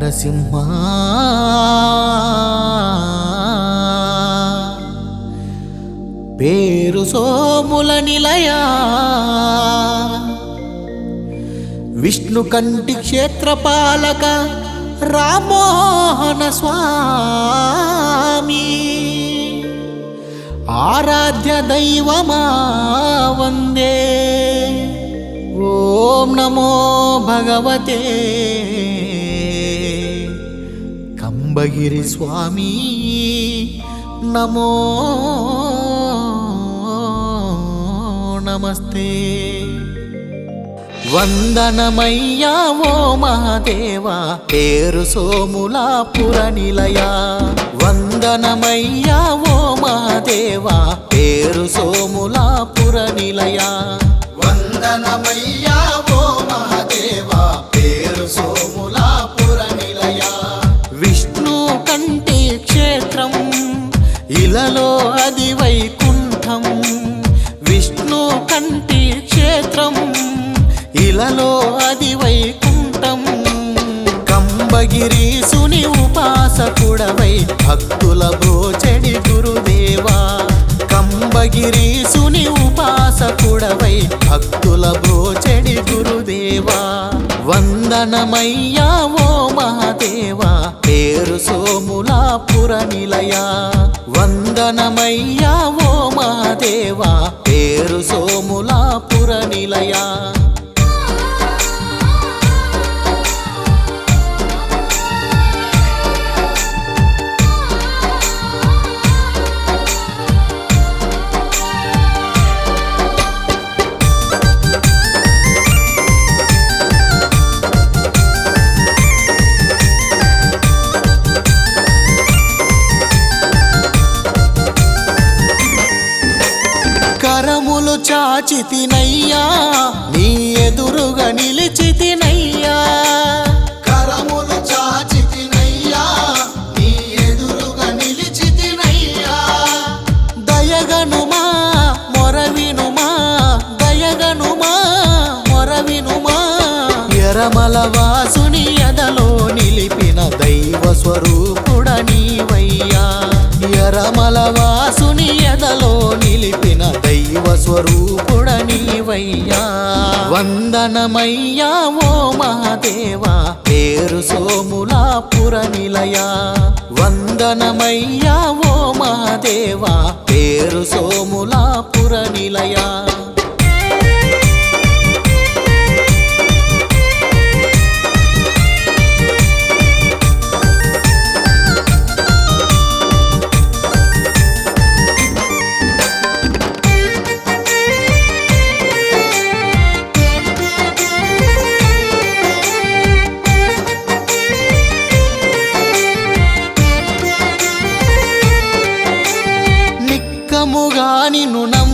నరసింహ. పేరు సోముల నిలయా. విష్ణు కంటి క్షేత్రపాలక రామోహన స్వామి. ఆరాధ్య దైవమా వందే. ఓం నమో భగవతే. కంబగిరి స్వామి నమో నమస్తే. వందనమయ్యా ఓ మహాదేవా పేరు సోములాపుర నిలయ వందనమయ్యా ఓ మహాదేవా పేరు సోములాపుర నిలయ వందనమయ్యా ఓ మహాదేవా పేరు సోములాపుర నిలయ విష్ణు ఇలలో అది వైకుంఠం. విష్ణు కంటి క్షేత్రం ఇలలో అది వైకుంఠం. కంబగిరీసుని ఉపాసకుడవై భక్తుల బ్రోచెడి గురుదేవా. కంబగిరీసుని ఉపాసకుడవై భక్తుల బ్రోచెడి గురుదేవా. వందనమయ్యా ఓ మహాదేవా. పుర నిలయ. వందనమయ్యా ఓ మా దేవా పేరు సోములా పుర నిలయ. కరములు చాచితినయ్యా నీ ఎదురుగా నిలిచితినయ్యా. కరములు చాచితినయ్యా నీ ఎదురుగా నిలిచితినయ్యా. దయగనుమా మొరవినుమా దయగనుమా మొరవినుమా. ఎరమల వాసుని ఎదలో నిలిపిన దైవ స్వరూపుడ నీవయ్యా. ఎరమల వాసుని ఎదలో నిలిపిన దైవ స్వరూపుడ నీవయ్యా వందనమయ్యా ఓ మహాదేవా పేరు సోములాపుర నిలయ వందనమయ్యా ఓ మహాదేవా పేరు సోములాపుర నిలయ నిక్కముగా నిన్ను నమ్ము